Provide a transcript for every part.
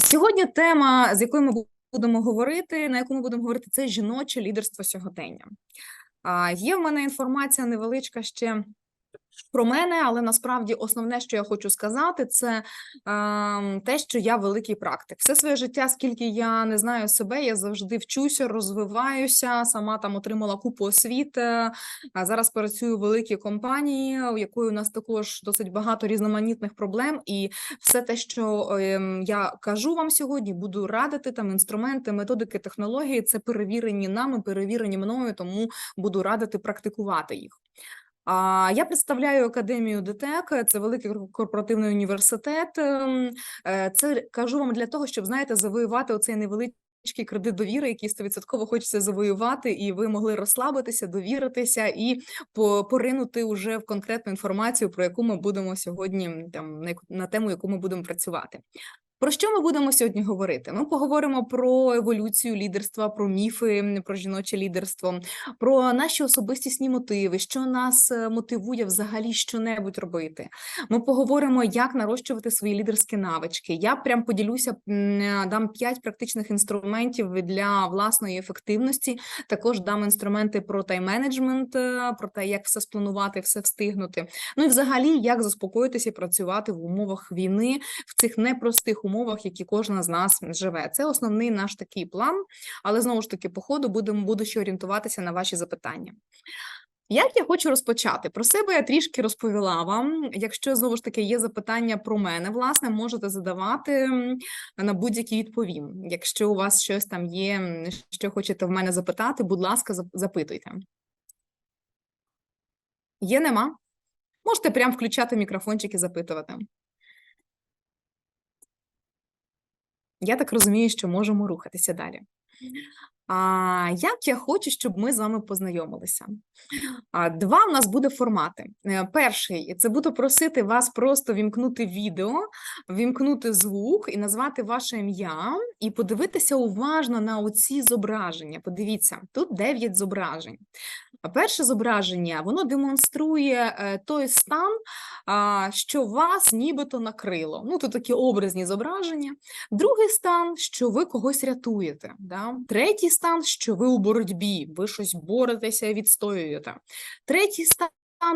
Сьогодні тема, з якою ми будемо говорити, на яку ми будемо говорити, це жіноче лідерство сьогодення. Є в мене інформація невеличка ще про мене, але насправді основне, що я хочу сказати, це е, те, що я великий практик. Все своє життя, скільки я не знаю себе, я завжди вчуся, розвиваюся. Сама там отримала купу освіти. А зараз працюю в великій компанії, у якої у нас також досить багато різноманітних проблем. І все те, що е, я кажу вам сьогодні, буду радити там інструменти, методики, технології. Це перевірені нами, перевірені мною, тому буду радити практикувати їх. Я представляю академію ДТЕК, це великий корпоративний університет. Ем, е, це кажу вам для того, щоб знаєте, завоювати оцей невеличкий кредит довіри, який 100% хочеться завоювати, і ви могли розслабитися, довіритися і поринути уже в конкретну інформацію, про яку ми будемо сьогодні там на тему, яку ми будемо працювати. Про що ми будемо сьогодні говорити? Ми поговоримо про еволюцію лідерства, про міфи, про жіноче лідерство, про наші особистісні мотиви, що нас е, мотивує взагалі що-небудь робити. Ми поговоримо, як нарощувати свої лідерські навички. Я прям поділюся, дам п'ять практичних інструментів для власної ефективності. Також дам інструменти про тайм-менеджмент, е, про те, як все спланувати, все встигнути. Ну і взагалі, як заспокоїтися і працювати в умовах війни в цих непростих умовах, які кожна з нас живе. Це основний наш такий план, але знову ж таки, по ходу будемо буду орієнтуватися на ваші запитання. Як я хочу розпочати? Про себе я трішки розповіла вам. Якщо знову ж таки є запитання про мене, власне, можете задавати на будь-які відповім. Якщо у вас щось там є, що хочете в мене запитати, будь ласка, запитуйте. Є, нема? Можете прямо включати мікрофончик і запитувати. Я так розумію, що можемо рухатися далі. А як я хочу, щоб ми з вами познайомилися? Два в нас буде формати. Е, перший це буду просити вас просто вімкнути відео, вімкнути звук і назвати ваше ім'я, і подивитися уважно на оці зображення. Подивіться, тут 9 зображень. Перше зображення воно демонструє е, той стан, що вас нібито накрило. Ну, тут такі образні зображення. Другий стан, що ви когось рятуєте. Да? Третій стан, що ви у боротьбі, ви щось боретеся і відстоюєте. Третій стан,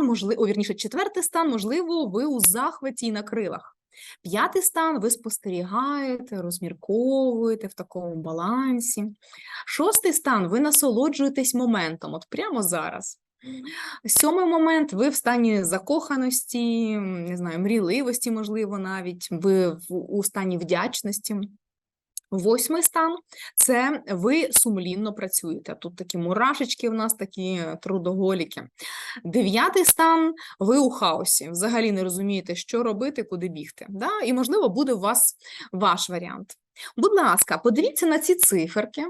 можливо, вірніше, четвертий стан, можливо, ви у захваті і на крилах. П'ятий стан ви спостерігаєте, розмірковуєте в такому балансі. Шостий стан ви насолоджуєтесь моментом, от прямо зараз. Сьомий момент ви в стані закоханості, не знаю, мріливості, можливо, навіть ви у стані вдячності. Восьмий стан це ви сумлінно працюєте. Тут такі мурашечки у нас такі трудоголіки. Дев'ятий стан ви у хаосі. Взагалі не розумієте, що робити, куди бігти. Да? І, можливо, буде у вас ваш варіант. Будь ласка, подивіться на ці циферки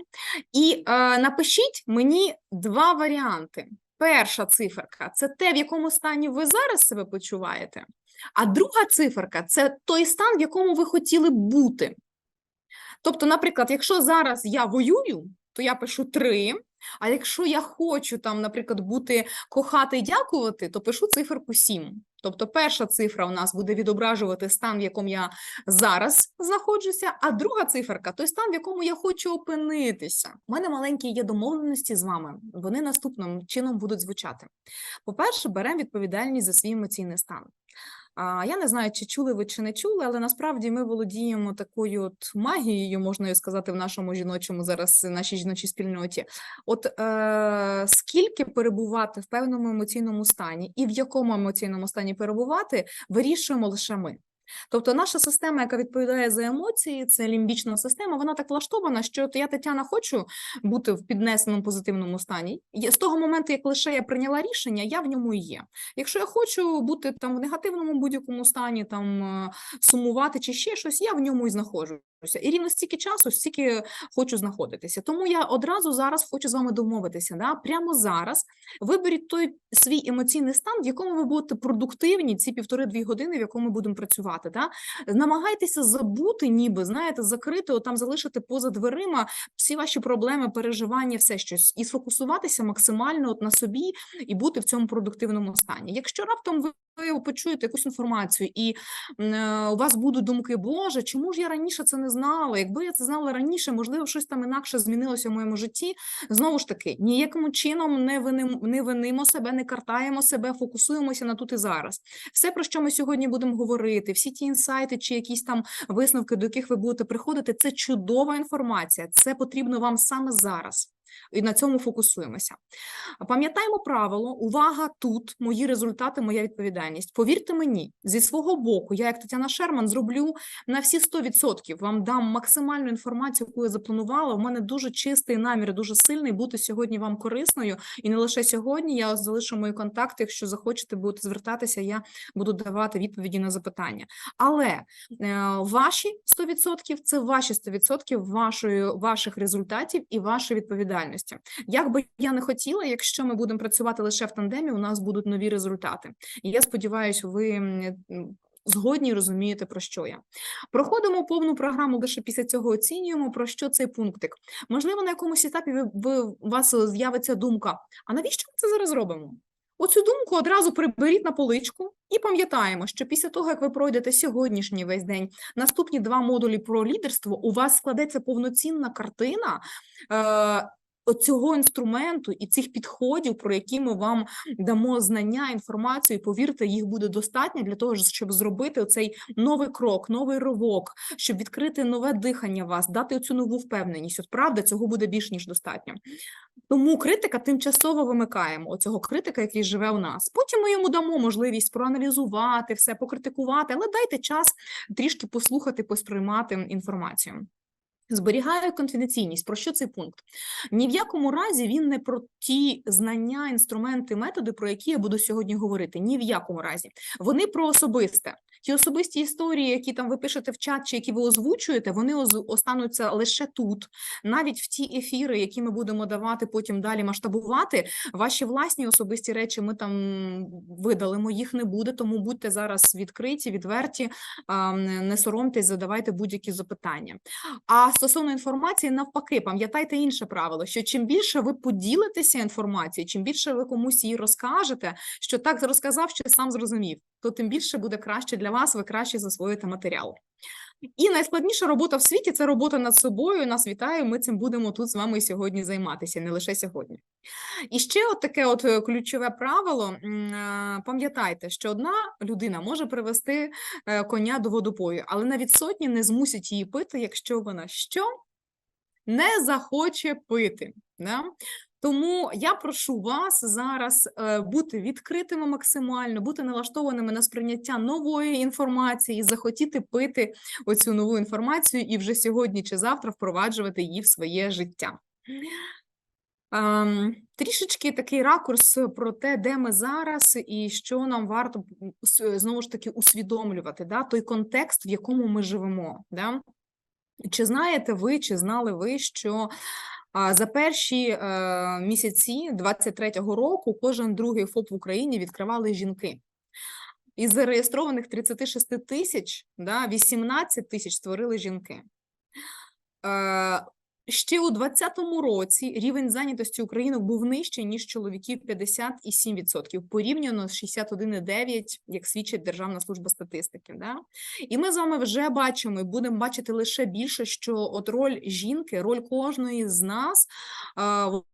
і е, напишіть мені два варіанти. Перша циферка це те, в якому стані ви зараз себе почуваєте. А друга циферка це той стан, в якому ви хотіли бути. Тобто, наприклад, якщо зараз я воюю, то я пишу три. А якщо я хочу там, наприклад, бути кохати і дякувати, то пишу циферку 7. Тобто, перша цифра у нас буде відображувати стан, в якому я зараз знаходжуся, а друга циферка той стан, в якому я хочу опинитися. У мене маленькі є домовленості з вами. Вони наступним чином будуть звучати. По-перше, беремо відповідальність за свій емоційний стан. Я не знаю, чи чули ви чи не чули, але насправді ми володіємо такою от магією, можна сказати, в нашому жіночому зараз нашій жіночій спільноті. От е, скільки перебувати в певному емоційному стані і в якому емоційному стані перебувати, вирішуємо лише ми. Тобто, наша система, яка відповідає за емоції, це лімбічна система, вона так влаштована, що я Тетяна хочу бути в піднесеному позитивному стані. З того моменту, як лише я прийняла рішення, я в ньому і є. Якщо я хочу бути там в негативному будь-якому стані, там е, сумувати чи ще щось, я в ньому і знаходжу. І рівно стільки часу, стільки хочу знаходитися. Тому я одразу зараз хочу з вами домовитися. Да? Прямо зараз виберіть той свій емоційний стан, в якому ви будете продуктивні ці півтори-дві години, в якому ми будемо працювати. Да? Намагайтеся забути, ніби знаєте, закрити, там залишити поза дверима всі ваші проблеми, переживання, все щось, і сфокусуватися максимально от на собі і бути в цьому продуктивному стані. Якщо раптом ви ви почуєте якусь інформацію, і е, у вас будуть думки, Боже, чому ж я раніше це не знала. Якби я це знала раніше, можливо, щось там інакше змінилося в моєму житті. Знову ж таки, ніяким чином не виним, не винимо себе, не картаємо себе, фокусуємося на тут і зараз. Все, про що ми сьогодні будемо говорити, всі ті інсайти чи якісь там висновки, до яких ви будете приходити, це чудова інформація. Це потрібно вам саме зараз. І на цьому фокусуємося. Пам'ятаємо правило, увага тут, мої результати, моя відповідальність. Повірте мені, зі свого боку, я, як Тетяна Шерман, зроблю на всі 100%, вам дам максимальну інформацію, яку я запланувала. У мене дуже чистий намір, дуже сильний бути сьогодні вам корисною. І не лише сьогодні. Я залишу мої контакти. Якщо захочете, будете звертатися, я буду давати відповіді на запитання. Але е, ваші 100% – це ваші 100% вашої, ваших результатів і вашої відповідальності. Як би я не хотіла, якщо ми будемо працювати лише в тандемі, у нас будуть нові результати. І я сподіваюся, ви згодні розумієте, про що я. Проходимо повну програму, лише після цього оцінюємо, про що цей пунктик. Можливо, на якомусь етапі ви, ви, у вас з'явиться думка, а навіщо ми це зараз робимо? Оцю думку одразу приберіть на поличку і пам'ятаємо, що після того, як ви пройдете сьогоднішній весь день, наступні два модулі про лідерство, у вас складеться повноцінна картина е, цього інструменту і цих підходів, про які ми вам дамо знання, інформацію. і, Повірте, їх буде достатньо для того, щоб зробити цей новий крок, новий ривок, щоб відкрити нове дихання вас, дати цю нову впевненість. От правда, цього буде більш ніж достатньо. Тому критика тимчасово вимикаємо оцього критика, який живе у нас. Потім ми йому дамо можливість проаналізувати все, покритикувати, але дайте час трішки послухати, посприймати інформацію. Зберігаю конфіденційність. Про що цей пункт? Ні в якому разі він не про ті знання, інструменти, методи, про які я буду сьогодні говорити. Ні в якому разі. Вони про особисте. Ті особисті історії, які там ви пишете в чат, чи які ви озвучуєте, вони остануться лише тут. Навіть в ті ефіри, які ми будемо давати потім далі масштабувати, ваші власні особисті речі ми там видалимо, їх не буде. Тому будьте зараз відкриті, відверті, не соромтесь, задавайте будь-які запитання. А стосовно інформації, навпаки, пам'ятайте інше правило: що чим більше ви поділитеся інформацією, чим більше ви комусь її розкажете, що так розказав, що сам зрозумів, то тим більше буде краще для вас, ви краще засвоїте матеріал. І найскладніша робота в світі це робота над собою. Нас вітаю. Ми цим будемо тут з вами сьогодні займатися, не лише сьогодні. І ще от таке от е, ключове правило. е, Пам'ятайте, що одна людина може привести е, коня до водопою, але навіть сотні не змусять її пити, якщо вона що не захоче пити. Да? Тому я прошу вас зараз е, бути відкритими максимально, бути налаштованими на сприйняття нової інформації, захотіти пити оцю нову інформацію і вже сьогодні чи завтра впроваджувати її в своє життя. Ем, Трішечки такий ракурс про те, де ми зараз, і що нам варто знову ж таки усвідомлювати, да, той контекст, в якому ми живемо. Да? Чи знаєте ви, чи знали ви, що за перші е, місяці 23-го року кожен другий ФОП в Україні відкривали жінки? Із зареєстрованих 36 тисяч, да, 18 тисяч створили жінки. Ще у 2020 році рівень зайнятості українок був нижчий, ніж чоловіків 57%, порівняно з 61,9%, як свідчить Державна служба статистики. Да? І ми з вами вже бачимо і будемо бачити лише більше, що от роль жінки, роль кожної з нас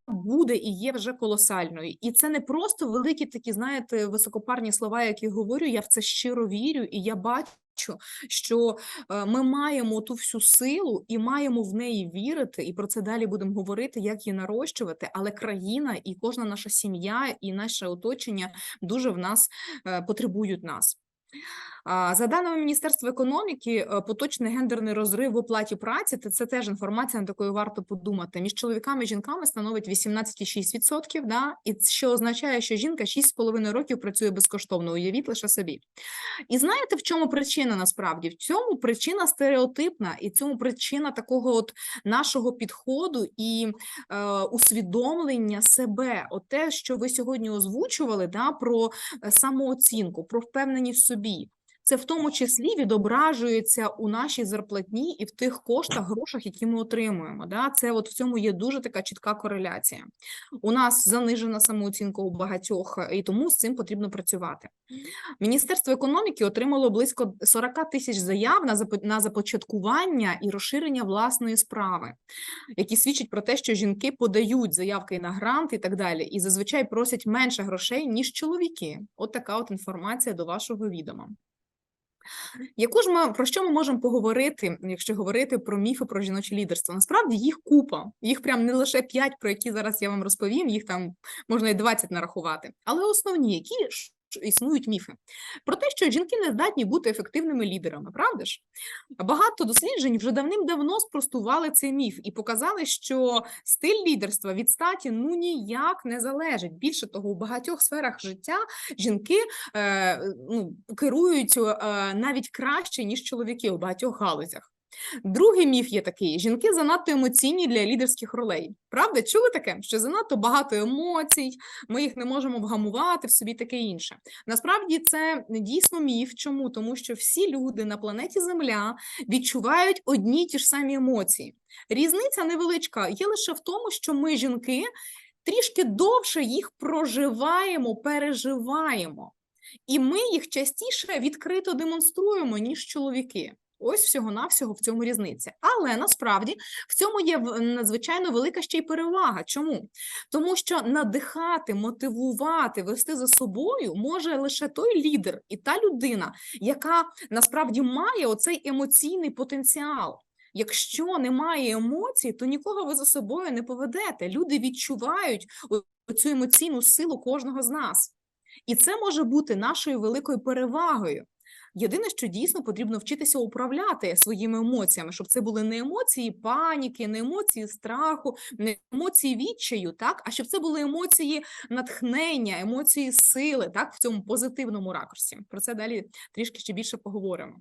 буде і є вже колосальною. І це не просто великі такі, знаєте, високопарні слова, які говорю. Я в це щиро вірю, і я бачу. Що е, ми маємо ту всю силу і маємо в неї вірити, і про це далі будемо говорити, як її нарощувати. Але країна і кожна наша сім'я і наше оточення дуже в нас е, потребують нас. За даними Міністерства економіки, е, поточний гендерний розрив в оплаті праці це, теж інформація, над якою варто подумати. Між чоловіками і жінками становить 18,6%, да? і що означає, що жінка 6,5 років працює безкоштовно. Уявіть лише собі. І знаєте, в чому причина насправді? В цьому причина стереотипна, і цьому причина такого от нашого підходу і е, усвідомлення себе. От те, що ви сьогодні озвучували, да, про е, самооцінку, про впевненість в собі. Це в тому числі відображується у нашій зарплатні і в тих коштах, грошах, які ми отримуємо. Да? Це от в цьому є дуже така чітка кореляція. У нас занижена самооцінка у багатьох, і тому з цим потрібно працювати. Міністерство економіки отримало близько 40 тисяч заяв на започаткування і розширення власної справи, які свідчать про те, що жінки подають заявки на грант і так далі, і зазвичай просять менше грошей, ніж чоловіки. От така от інформація до вашого відома. Яку ж ми про що ми можемо поговорити, якщо говорити про міфи про жіноче лідерство? Насправді їх купа, їх прям не лише 5, про які зараз я вам розповім, їх там можна і 20 нарахувати. Але основні, які існують міфи про те, що жінки не здатні бути ефективними лідерами, правда ж? Багато досліджень вже давним-давно спростували цей міф і показали, що стиль лідерства від статі ну ніяк не залежить. Більше того, у багатьох сферах життя жінки е, ну, керують е, навіть краще, ніж чоловіки у багатьох галузях. Другий міф є такий: жінки занадто емоційні для лідерських ролей. Правда, чули таке? Що занадто багато емоцій, ми їх не можемо вгамувати в собі таке інше. Насправді це дійсно міф. Чому? Тому що всі люди на планеті Земля відчувають одні й ті ж самі емоції. Різниця невеличка є лише в тому, що ми, жінки, трішки довше їх проживаємо, переживаємо. І ми їх частіше відкрито демонструємо, ніж чоловіки. Ось всього-навсього в цьому різниця. Але насправді в цьому є надзвичайно велика ще й перевага. Чому? Тому що надихати, мотивувати, вести за собою може лише той лідер і та людина, яка насправді має оцей емоційний потенціал. Якщо немає емоцій, то нікого ви за собою не поведете. Люди відчувають цю емоційну силу кожного з нас. І це може бути нашою великою перевагою. Єдине, що дійсно потрібно вчитися управляти своїми емоціями, щоб це були не емоції паніки, не емоції страху, не емоції відчаю, так, а щоб це були емоції натхнення, емоції сили, так, в цьому позитивному ракурсі. Про це далі трішки ще більше поговоримо.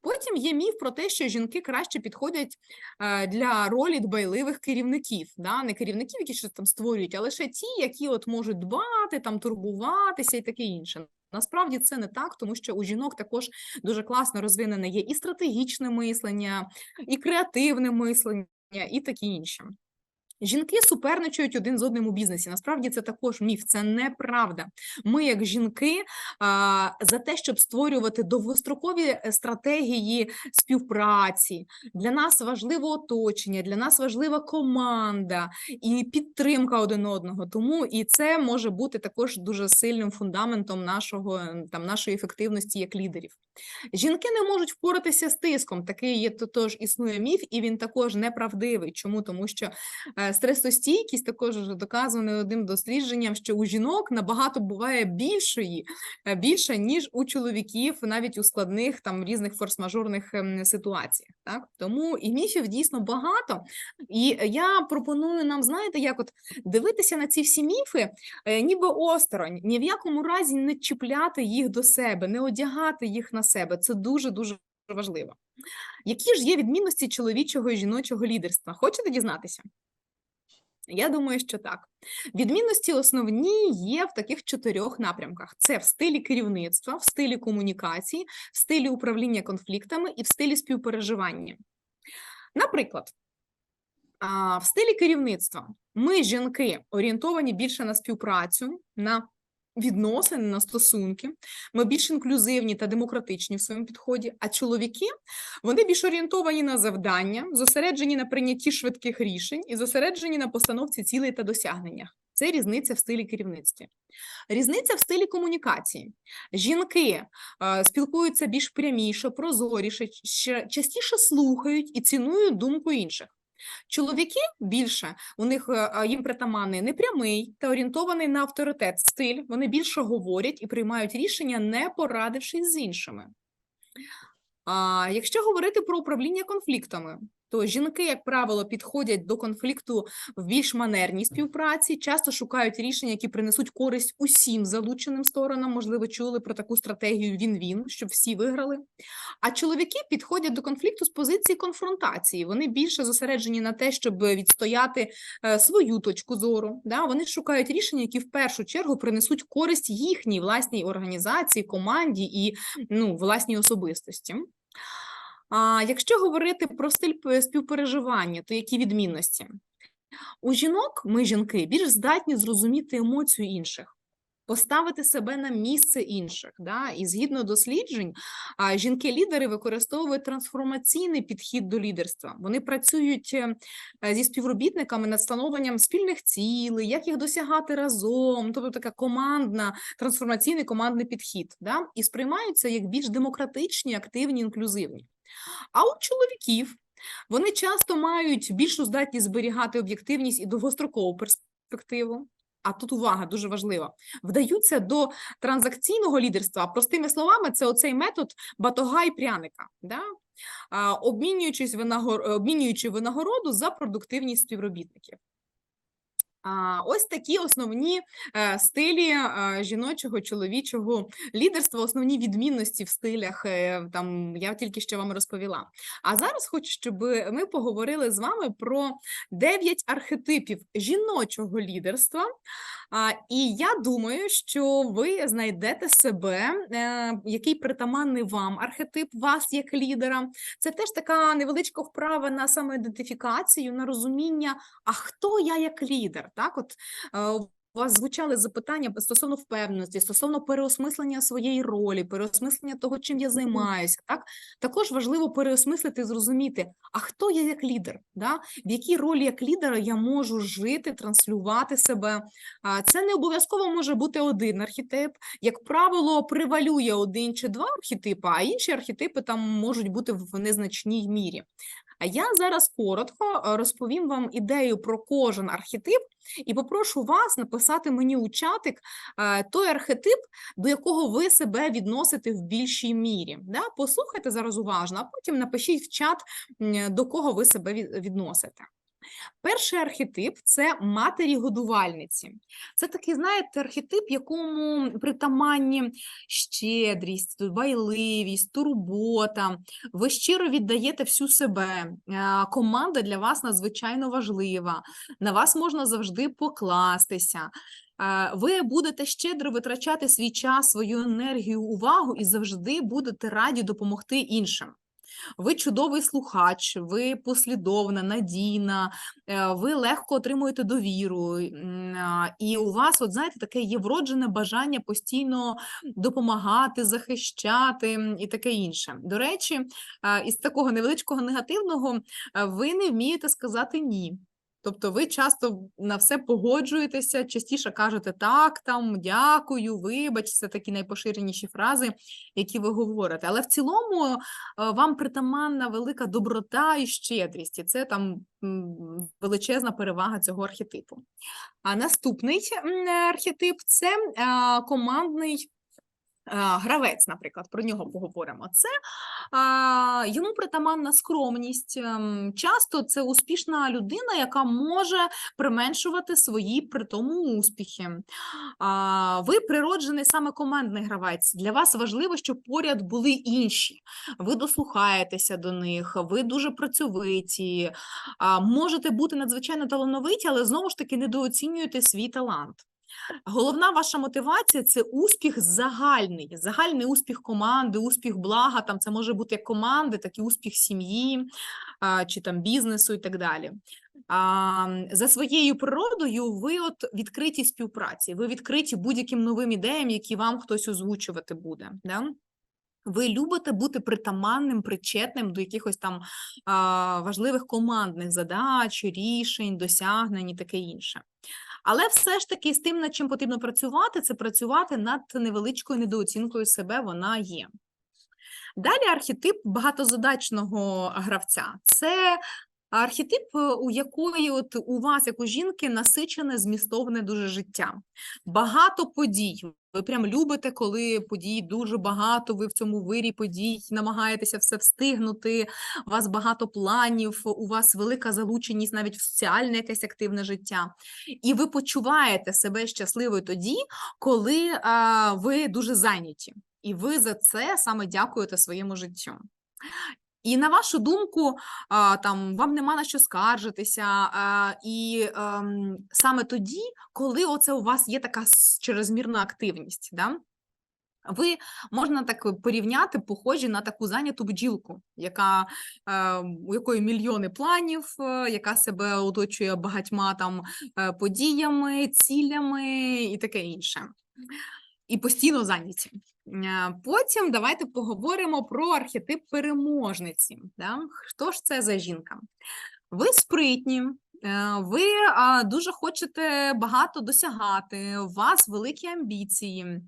Потім є міф про те, що жінки краще підходять е, для ролі дбайливих керівників, да? не керівників, які щось там створюють, а лише ті, які от можуть дбати, там турбуватися і таке інше. Насправді це не так, тому що у жінок також дуже класно розвинене є і стратегічне мислення, і креативне мислення, і такі інші. Жінки суперничають один з одним у бізнесі. Насправді це також міф, це неправда. Ми, як жінки, за те, щоб створювати довгострокові е, стратегії співпраці. Для нас важливо оточення, для нас важлива команда і підтримка один одного. Тому і це може бути також дуже сильним фундаментом нашого ем, там нашої ефективності як лідерів. Жінки не можуть впоратися з тиском. Такий є тож існує міф, і він також неправдивий. Чому? Тому що е, стресостійкість також вже доказано одним дослідженням, що у жінок набагато буває більшої, е, більша, ніж у чоловіків, навіть у складних там різних форс-мажорних ем, ситуаціях. Так тому і міфів дійсно багато. І я пропоную нам, знаєте, як от дивитися на ці всі міфи, е, ніби осторонь, ні в якому разі не чіпляти їх до себе, не одягати їх на себе. Це дуже дуже важливо. Які ж є відмінності чоловічого і жіночого лідерства? Хочете дізнатися? Я думаю, що так. Відмінності основні є в таких чотирьох напрямках: це в стилі керівництва, в стилі комунікації, в стилі управління конфліктами і в стилі співпереживання. Наприклад, в стилі керівництва ми, жінки, орієнтовані більше на співпрацю, на відносини, на стосунки. Ми більш інклюзивні та демократичні в своєму підході. А чоловіки вони більш орієнтовані на завдання, зосереджені на прийнятті швидких рішень і зосереджені на постановці цілей та досягненнях. Це різниця в стилі керівництва. Різниця в стилі комунікації. Жінки е, спілкуються більш пряміше, прозоріше, ще частіше слухають і цінують думку інших. Чоловіки більше у них е, їм притаманний непрямий та орієнтований на авторитет стиль. Вони більше говорять і приймають рішення, не порадившись з іншими. А якщо говорити про управління конфліктами, то жінки, як правило, підходять до конфлікту в більш манерній співпраці, часто шукають рішення, які принесуть користь усім залученим сторонам. Можливо, чули про таку стратегію він-він, щоб всі виграли. А чоловіки підходять до конфлікту з позиції конфронтації. Вони більше зосереджені на те, щоб відстояти е, свою точку зору. Да? Вони шукають рішення, які в першу чергу принесуть користь їхній власній організації, команді і ну, власній особистості. А якщо говорити про стиль співпереживання, то які відмінності? У жінок, ми жінки, більш здатні зрозуміти емоцію інших, поставити себе на місце інших. Да? І згідно досліджень, жінки-лідери використовують трансформаційний підхід до лідерства. Вони працюють е, зі співробітниками над встановленням спільних цілей, як їх досягати разом, тобто така командна, трансформаційний командний підхід, да? і сприймаються як більш демократичні, активні, інклюзивні. А у чоловіків вони часто мають більшу здатність зберігати об'єктивність і довгострокову перспективу. А тут увага дуже важлива. Вдаються до транзакційного лідерства. Простими словами, це оцей метод батога і пряника, да? обмінюючись винагор... обмінюючи винагороду за продуктивність співробітників. Ось такі основні е, стилі е, жіночого, чоловічого лідерства, основні відмінності в стилях. е, Там я тільки що вам розповіла. А зараз хочу, щоб ми поговорили з вами про дев'ять архетипів жіночого лідерства. І я думаю, що ви знайдете себе, який притаманний вам архетип вас як лідера. Це теж така невеличка вправа на самоідентифікацію, на розуміння, а хто я як лідер? Так, от е, у вас звучали запитання стосовно впевненості, стосовно переосмислення своєї ролі, переосмислення того, чим я займаюся. Так також важливо переосмислити, і зрозуміти, а хто я як лідер, да? в якій ролі як лідера я можу жити, транслювати себе. Це не обов'язково може бути один архетип. Як правило, превалює один чи два архетипи, а інші архетипи там можуть бути в незначній мірі. Я зараз коротко е, розповім вам ідею про кожен архетип і попрошу вас написати мені у чатик е, той архетип, до якого ви себе відносите в більшій мірі. Послухайте зараз уважно, а потім напишіть в чат, до кого ви себе відносите. Перший архетип це матері-годувальниці. Це такий, знаєте, архетип, якому притаманні щедрість, дбайливість, турбота. Ви щиро віддаєте всю себе. Е, Команда для вас надзвичайно важлива. На вас можна завжди покластися. Е, Ви будете щедро витрачати свій час, свою енергію, увагу і завжди будете раді допомогти іншим. Ви чудовий слухач, ви послідовна, надійна, е, ви легко отримуєте довіру, і у вас, от знаєте, таке є вроджене бажання постійно допомагати, захищати і таке інше. До речі, із такого невеличкого негативного ви не вмієте сказати ні. Тобто ви часто на все погоджуєтеся, частіше кажете так, там, дякую, вибач, це такі найпоширеніші фрази, які ви говорите. Але в цілому е, вам притаманна велика доброта і щедрість, і це там величезна перевага цього архетипу. А наступний архетип це е, командний. Е, Гравець, наприклад, про нього поговоримо. Це а, йому притаманна скромність. ем, Часто це успішна людина, яка може применшувати свої при тому успіхи. А, ви природжений саме командний гравець. Для вас важливо, щоб поряд були інші. Ви дослухаєтеся до них, ви дуже працьовиті, а, можете бути надзвичайно талановиті, але знову ж таки недооцінюєте свій талант. Головна ваша мотивація це успіх загальний, загальний успіх команди, успіх блага. Там це може бути як команди, так і успіх сім'ї чи там бізнесу і так далі. А, за своєю природою ви от відкриті співпраці, ви відкриті будь-яким новим ідеям, які вам хтось озвучувати буде. Да? Ви любите бути притаманним, причетним до якихось там а, важливих командних задач, рішень, досягнень і таке інше. Але все ж таки з тим, над чим потрібно працювати, це працювати над невеличкою недооцінкою себе, вона є. Далі архетип багатозадачного гравця. Це архетип, е, у якої от у вас, як у жінки, насичене, змістовне дуже життя. Багато подій. ви прям любите, коли подій дуже багато, ви в цьому вирі подій намагаєтеся все встигнути, у вас багато планів, у вас велика залученість навіть в соціальне якесь активне життя. І ви почуваєте себе щасливою тоді, коли а, ви дуже зайняті. І ви за це саме дякуєте своєму життю. І на вашу думку, там вам нема на що скаржитися, і ем, саме тоді, коли оце у вас є така чрезмірна активність, да? ви можна так порівняти, похожі на таку зайняту бджілку, яка, е, у якої мільйони планів, е, яка себе оточує багатьма там е, подіями, цілями і таке інше. І постійно зайняті. Е, Потім давайте поговоримо про архетип переможниці. Да? Хто ж це за жінка? Ви спритні, е, ви дуже хочете багато досягати, у вас великі амбіції.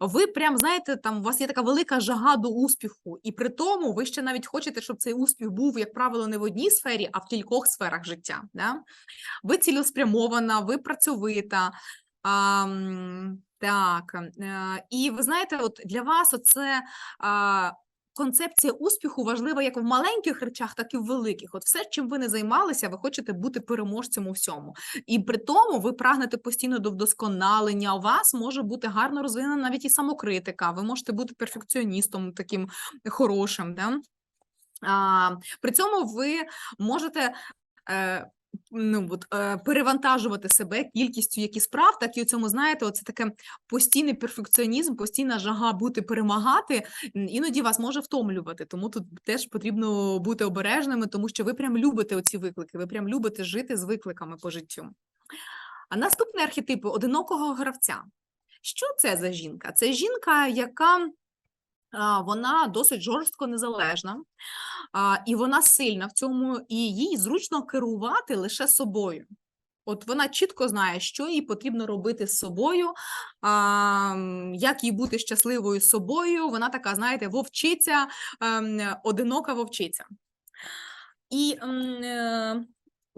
Ви прям знаєте, там у вас є така велика жага до успіху, і при тому ви ще навіть хочете, щоб цей успіх був, як правило, не в одній сфері, а в кількох сферах життя. Да? Ви цілеспрямована, ви працьовита. Так, е, і ви знаєте, от для вас оце концепція успіху важлива як в маленьких речах, так і в великих. От все, чим ви не займалися, ви хочете бути переможцем у всьому. І при тому ви прагнете постійно до вдосконалення. У вас може бути гарно розвинена навіть і самокритика. Ви можете бути перфекціоністом таким хорошим. Да? А, при цьому ви можете. Ну, от, е, перевантажувати себе кількістю як і справ, так і у цьому, знаєте, оце таке постійний перфекціонізм, постійна жага бути перемагати, іноді вас може втомлювати. Тому тут теж потрібно бути обережними, тому що ви прям любите оці виклики, ви прям любите жити з викликами по життю. А наступний архетип одинокого гравця. Що це за жінка? Це жінка, яка вона досить жорстко незалежна, і вона сильна в цьому, і їй зручно керувати лише собою. От вона чітко знає, що їй потрібно робити з собою, а, як їй бути щасливою собою. Вона така, знаєте, вовчиця, ем, одинока вовчиця. І е,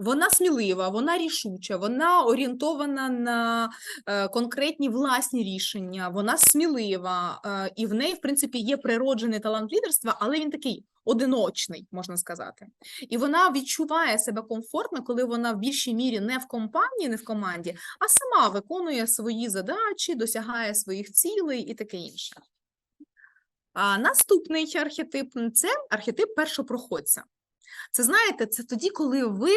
вона смілива, вона рішуча, вона орієнтована на е, конкретні власні рішення, вона смілива, е, і в неї, в принципі, є природжений талант лідерства, але він такий одиночний, можна сказати. І вона відчуває себе комфортно, коли вона в більшій мірі не в компанії, не в команді, а сама виконує свої задачі, досягає своїх цілей і таке інше. А наступний архетип це архетип першопроходця. Це знаєте, це тоді, коли ви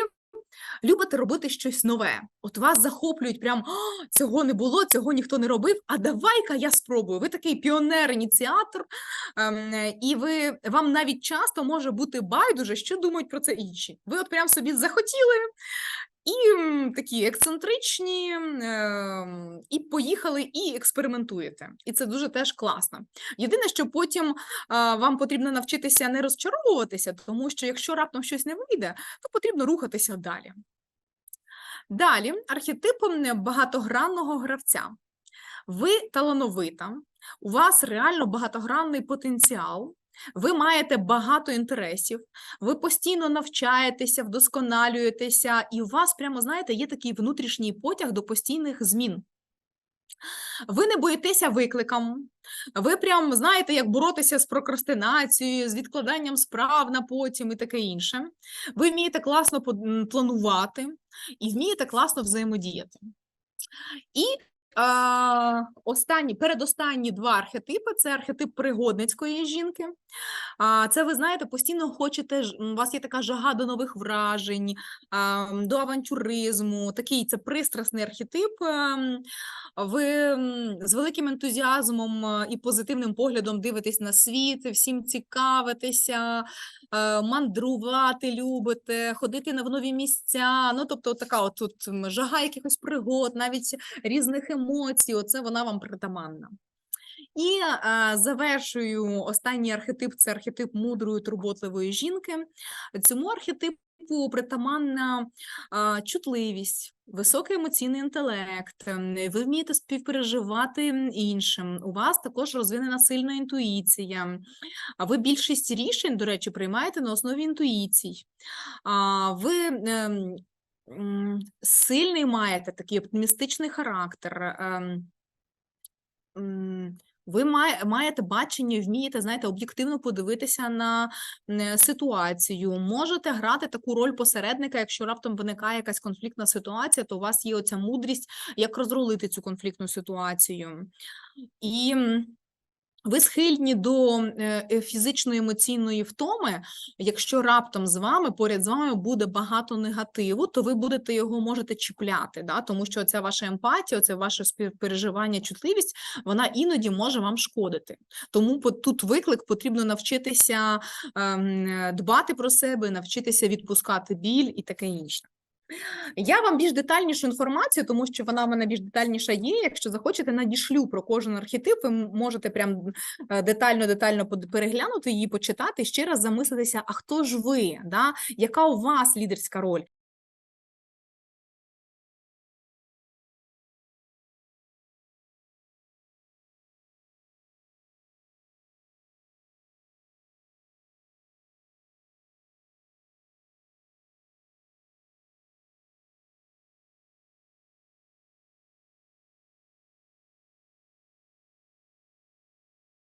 любите робити щось нове. От вас захоплюють прям цього не було, цього ніхто не робив. А давай-ка я спробую. Ви такий піонер-ініціатор, ем, і ви вам навіть часто може бути байдуже, що думають про це інші. Ви от прям собі захотіли. І такі ексцентричні, ем, і поїхали, і експериментуєте. І це дуже теж класно. Єдине, що потім вам потрібно навчитися не розчаровуватися, тому що якщо раптом щось не вийде, то потрібно рухатися далі. Далі, архетипом багатогранного гравця. Ви талановита, у вас реально багатогранний потенціал, ви маєте багато інтересів, ви постійно навчаєтеся, вдосконалюєтеся, і у вас прямо, знаєте, є такий внутрішній потяг до постійних змін. Ви не боїтеся викликам, ви прям знаєте, як боротися з прокрастинацією, з відкладанням справ на потім і таке інше. Ви вмієте класно планувати і вмієте класно взаємодіяти. І останні, передостанні два архетипи це архетип пригодницької жінки. Це ви знаєте, постійно хочете, у вас є така жага до нових вражень, до авантюризму. Такий це пристрасний архетип. Ви з великим ентузіазмом е, і позитивним поглядом дивитесь на світ, всім цікавитеся, е, мандрувати любите, ходити на нові місця. Ну, тобто, така от тут жага якихось пригод, навіть різних емоцій. Оце вона вам притаманна. І е, завершую останній архетип це архетип мудрої турботливої жінки. Цьому архетипу притаманна е, чутливість, високий емоційний інтелект. ем, Ви вмієте співпереживати іншим. У вас також розвинена сильна інтуїція. А ви більшість рішень, до речі, приймаєте на основі інтуїцій. А ви ем, сильний маєте такий оптимістичний характер. Ви має, маєте бачення, вмієте, знаєте, об'єктивно подивитися на е, ситуацію. Можете грати таку роль посередника, якщо раптом виникає якась конфліктна ситуація, то у вас є оця мудрість, як розрулити цю конфліктну ситуацію. І ви схильні до е, фізичної емоційної втоми. Якщо раптом з вами поряд з вами буде багато негативу, то ви будете його можете чіпляти, да? тому що ця ваша емпатія, це ваше співпереживання, чутливість, вона іноді може вам шкодити. Тому тут виклик потрібно навчитися ем, дбати про себе, навчитися відпускати біль і таке інше. Я вам більш детальнішу інформацію, тому що вона в мене більш детальніша є. Якщо захочете, надішлю про кожен архетип, ви можете прям е, детально детально переглянути її, почитати, ще раз замислитися, а хто ж ви, да? яка у вас лідерська роль?